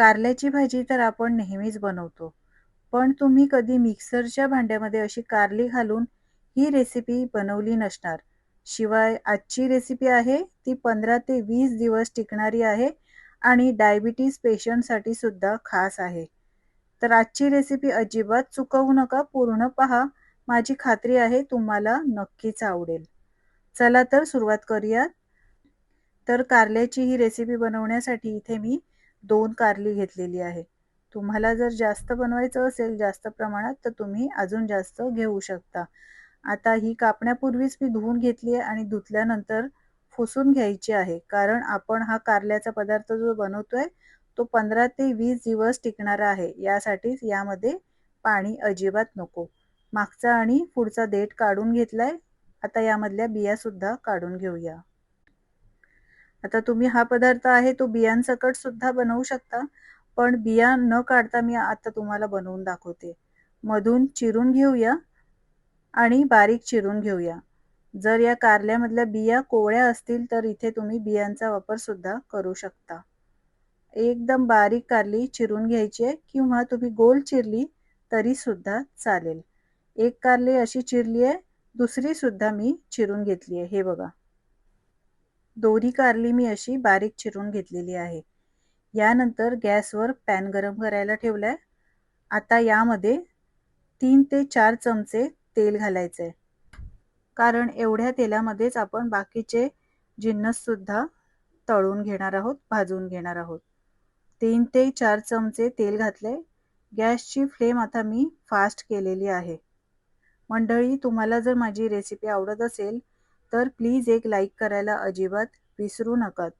कारल्याची भाजी तर आपण नेहमीच बनवतो. पण तुम्ही कधी मिक्सरच्या भांड्यामध्ये अशी कारली घालून ही रेसिपी बनवली नसणार. शिवाय आजची रेसिपी आहे ती पंधरा ते वीस दिवस टिकणारी आहे आणि डायबिटीज पेशंटसाठी सुद्धा खास आहे. तर आजची रेसिपी अजिबात चुकवू नका पूर्ण पहा. माझी खात्री आहे तुम्हाला नक्कीच आवडेल. चला तर सुरुवात करूयात. तर कारल्याची ही रेसिपी बनवण्यासाठी इथे मी दोन कारली घेतलेली आहे. तुम्हाला जर जास्त बनवायचं असेल जास्त प्रमाणात तर तुम्ही अजून जास्त घेऊ शकता. आता ही कापण्यापूर्वीच मी धुवून घेतली आहे आणि धुतल्यानंतर फुसून घ्यायची आहे. कारण आपण हा कारल्याचा पदार्थ जो बनवतोय तो पंधरा ते वीस दिवस टिकणारा आहे. यासाठीच यामध्ये पाणी अजिबात नको. मागचा आणि पुढचा देठ काढून घेतलाय. आता यामधल्या बिया सुद्धा काढून घेऊया. आता तुम्ही हा पदार्थ आहे तो बियांसकट सुद्धा बनवू शकता. पण बिया न काढता मी आता तुम्हाला बनवून दाखवते. मधून चिरून घेऊया आणि बारीक चिरून घेऊया. जर या कारल्यामधल्या बिया कोवळ्या असतील तर इथे तुम्ही बियांचा वापर सुद्धा करू शकता. एकदम बारीक कारली चिरून घ्यायची आहे किंवा तुम्ही गोल चिरली तरी सुद्धा चालेल. एक कारली अशी चिरली आहे दुसरी सुद्धा मी चिरून घेतली आहे. हे बघा. दोरी कारली मी अशी बारीक चिरून घेतलेली आहे. यानंतर गॅसवर पॅन गरम करायला ठेवलाय. आता यामध्ये तीन ते चार चमचे तेल घालायचं आहे कारण एवढ्या तेलामध्येच आपण बाकीचे जिन्नससुद्धा तळून घेणार आहोत भाजून घेणार आहोत. तीन ते चार चमचे तेल घातले गॅसची फ्लेम आता मी फास्ट केलेली आहे. मंडळी तुम्हाला जर माझी रेसिपी आवडत असेल तर प्लीज एक लाईक करायला अजिबात विसरू नकात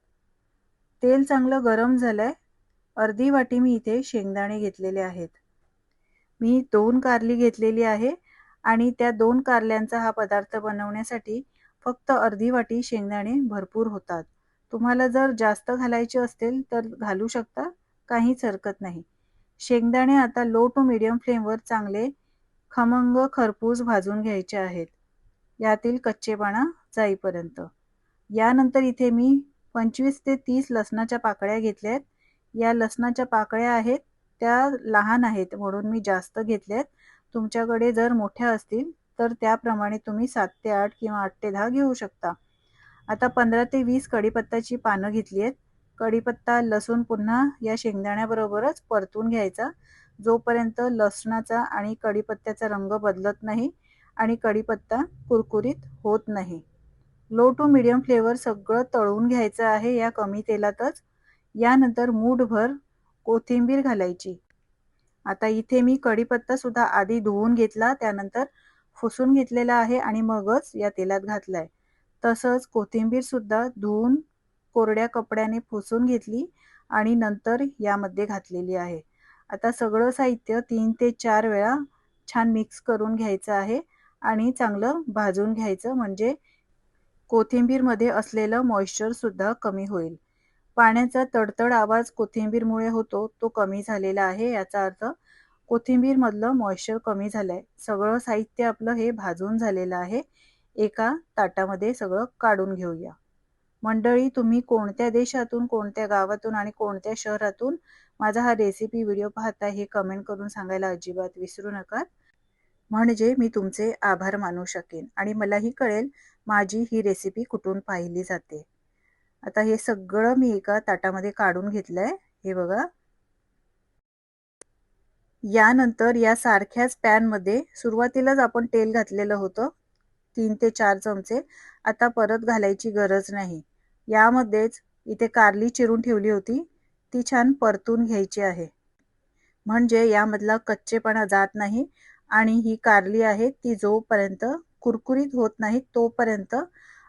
तेल चांगलं गरम झालंय. अर्धी वाटी मी इथे शेंगदाणे घेतलेले आहेत. मी दोन कारली घेतलेली आहे आणि त्या दोन कारल्यांचा हा पदार्थ बनवण्यासाठी फक्त अर्धी वाटी शेंगदाणे भरपूर होतात. तुम्हाला जर जास्त घालायचे असतील तर घालू शकता काहीच हरकत नाही. शेंगदाणे आता लो टू मिडियम फ्लेमवर चांगले खमंग खरपूस भाजून घ्यायचे आहेत. यातील कच्चेपणा जाईपर्यंत. यानंतर इथे मी पंचवीस ते तीस लसणाच्या पाकळ्या घेतल्या आहेत या लसणाच्या पाकळ्या आहेत त्या लहान आहेत म्हणून मी जास्त घेतल्या आहेत तुमच्याकडे जर मोठ्या असतील तर त्याप्रमाणे तुम्ही सात ते आठ किंवा आठ ते दहा घेऊ शकता. आता पंधरा ते वीस कढीपत्ताची पानं घेतली आहेत कढीपत्ता लसूण पुन्हा या शेंगदाण्याबरोबरच परतून घ्यायचा. जोपर्यंत लसणाचा आणि कढीपत्त्याचा रंग बदलत नाही आणि कढीपत्ता कुरकुरीत होत नाही. लो टू मिडियम फ्लेवर सगळं तळून घ्यायचं आहे या कमी तेलातच. यानंतर मूठभर कोथिंबीर घालायची. आता इथे मी कढीपत्ता सुद्धा आधी धुवून घेतला त्यानंतर फुसून घेतलेला आहे आणि मगच या तेलात घातलाय. तसंच कोथिंबीर सुद्धा धुवून कोरड्या कपड्याने फुसून घेतली आणि नंतर यामध्ये घातलेली आहे. आता सगळं साहित्य तीन ते चार वेळा छान मिक्स करून घ्यायचं आहे आणि चांगलं भाजून घ्यायचं म्हणजे कोथिंबीरमध्ये असलेलं मॉइश्चरसुद्धा कमी होईल. पाण्याचा तडतड आवाज कोथिंबीरमुळे होतो तो कमी झालेला आहे याचा अर्थ कोथिंबीरमधलं मॉइश्चर कमी झालं आहे सगळं साहित्य आपलं हे भाजून झालेलं आहे. एका ताटामध्ये सगळं काढून घेऊया. मंडळी तुम्ही कोणत्या देशातून कोणत्या गावातून आणि कोणत्या शहरातून माझा हा रेसिपी व्हिडिओ पाहता हे कमेंट करून सांगायला अजिबात विसरू नका. म्हणजे मी तुमचे आभार मानू शकेन आणि मलाही कळेल माझी ही रेसिपी कुठून पाहिली जाते. आता हे सगळं मी एका ताटामध्ये काढून घेतलंय. हे बघा. यानंतर या सारख्याच पॅनमध्ये सुरुवातीलाच आपण तेल घातलेलं होतं. तीन ते चार चमचे. आता परत घालायची गरज नाही. यामध्येच इथे कारली चिरून ठेवली होती. ती छान परतून घ्यायची आहे. म्हणजे यामधला कच्चेपणा जात नाही. आणि ही कारली आहे ती जोपर्यंत कुरकुरीत होत नाही तोपर्यंत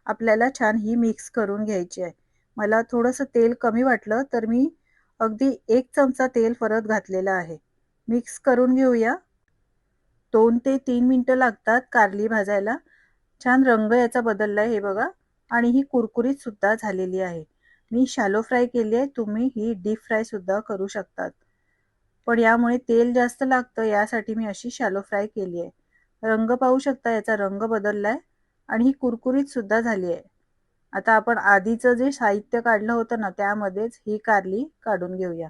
आपल्याला छान ही मिक्स करून घ्यायची आहे. मला थोडंसं तेल कमी वाटलं तर मी अगदी एक चमचा तेल परत घातलेलं आहे. मिक्स करून घेऊया. दोन ते तीन मिनटं लागतात कारली भाजायला. छान रंग याचा बदलला आहे हे बघा. आणि ही कुरकुरीत सुद्धा झालेली आहे. मी शॅलो फ्राय केली आहे तुम्ही ही डीप फ्राय सुद्धा करू शकतात. पण यामुळे तेल जास्त लागतं यासाठी मी अशी शॅलो फ्राय केली आहे. रंग पाहू शकता याचा रंग बदलला आहे आणि ही कुरकुरीत सुद्धा झाली आहे. आता आपण आधीचं जे साहित्य काढलं होतं ना त्यामध्येच ही कारली काढून घेऊया.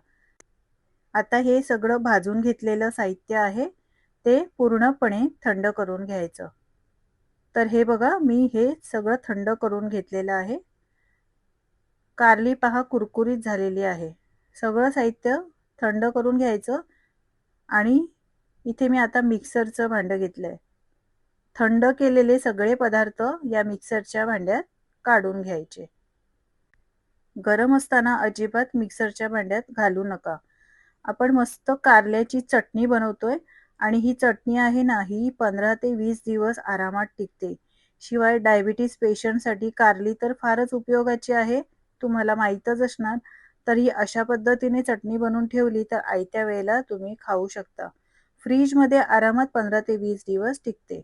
आता हे सगळं भाजून घेतलेलं साहित्य आहे ते पूर्णपणे थंड करून घ्यायचं. तर हे बघा मी हे सगळं थंड करून घेतलेलं आहे. कारली पहा कुरकुरीत झालेली आहे. सगळं साहित्य थंड करून घ्यायचं. आणि इथे मी आता मिक्सरचं भांडं घेतलं आहे थंड केलेले सगळे पदार्थ या मिक्सरच्या भांड्यात काढून घ्यायचे. गरम असताना अजिबात मिक्सरच्या भांड्यात घालू नका. आपण मस्त कारल्याची चटणी बनवतोय आणि ही चटणी आहे ना ही पंधरा ते वीस दिवस आरामात टिकते. शिवाय डायबिटीस पेशंटसाठी कारली तर फारच उपयोगाची आहे. तुम्हाला माहीतच असणार. तर ही अशा पद्धतीने चटणी बनवून ठेवली तर आयत्या वेळेला तुम्ही खाऊ शकता. फ्रीजमध्ये आरामात पंधरा ते वीस दिवस टिकते.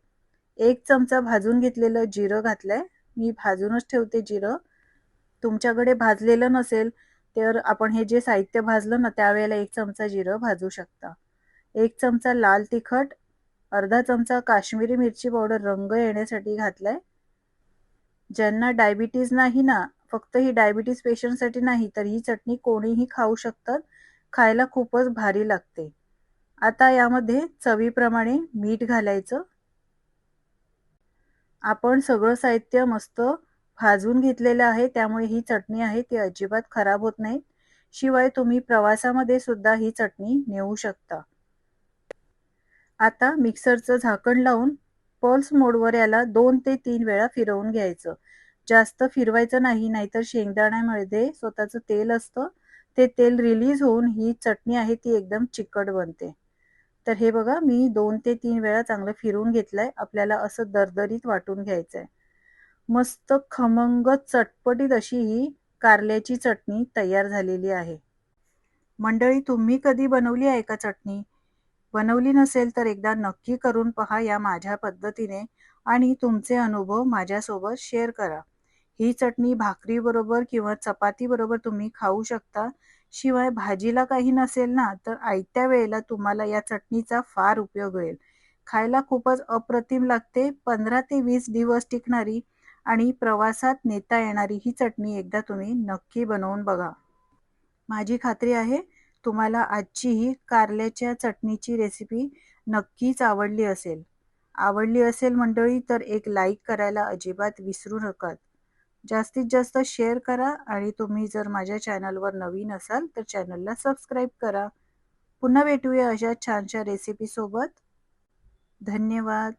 एक चमचा भाजून घेतलेलं जिरं घातलंय. मी भाजूनच ठेवते जिरं. तुमच्याकडे भाजलेलं नसेल तर आपण हे जे साहित्य भाजलं ना त्यावेळेला एक चमचा जिरं भाजू शकता. एक चमचा लाल तिखट अर्धा चमचा काश्मीरी मिरची पावडर रंग येण्यासाठी घातलाय. ज्यांना डायबिटीज नाही ना फक्त ही डायबिटीज पेशंटसाठी नाही तर ही चटणी कोणीही खाऊ शकतात खायला खूपच भारी लागते. आता यामध्ये चवीप्रमाणे मीठ घालायचं. आपण सगळं साहित्य मस्त भाजून घेतलेलं आहे त्यामुळे ही चटणी आहे ती अजिबात खराब होत नाही. शिवाय तुम्ही प्रवासामध्ये सुद्धा ही चटणी नेऊ शकता. आता मिक्सरचं झाकण लावून पल्स मोडवर याला दोन ते तीन वेळा फिरवून घ्यायचं. जास्त फिरवायचं नाही नाहीतर शेंगदाण्यामध्ये स्वतःचं तेल असतं ते तेल रिलीज होऊन ही चटणी आहे ती एकदम चिकट बनते. तर हे बघा मी दोन ते तीन वेळा चांगलं फिरून घेतलंय आपल्याला असं दरदरीत वाटून घ्यायचंय. मस्त खमंग चटपटीत अशी ही कारल्याची चटणी तयार झालेली आहे. मंडळी तुम्ही कधी बनवली आहे का चटणी? बनवली नसेल तर एकदा नक्की करून पहा या माझ्या पद्धतीने आणि तुमचे अनुभव माझ्यासोबत शेअर करा. ही चटणी भाकरीबरोबर किंवा चपातीबरोबर तुम्ही खाऊ शकता. शिवाय भाजीला काही नसेल ना तर आयत्या वेळेला तुम्हाला या चटणीचा फार उपयोग होईल. खायला खूपच अप्रतिम लागते. पंधरा ते वीस दिवस टिकणारी आणि प्रवासात नेता येणारी ही चटणी एकदा तुम्ही नक्की बनवून बघा. माझी खात्री आहे तुम्हाला आजची ही कारल्याच्या चटणीची रेसिपी नक्कीच आवडली असेल. आवडली असेल मंडळी तर एक लाईक करायला अजिबात विसरू नका. जास्तीत जास्त शेअर करा आणि तुम्ही जर माझ्या चॅनलवर नवीन असाल तर चॅनलला सबस्क्राईब करा. पुन्हा भेटूया अशा छानशा रेसिपीसोबत धन्यवाद.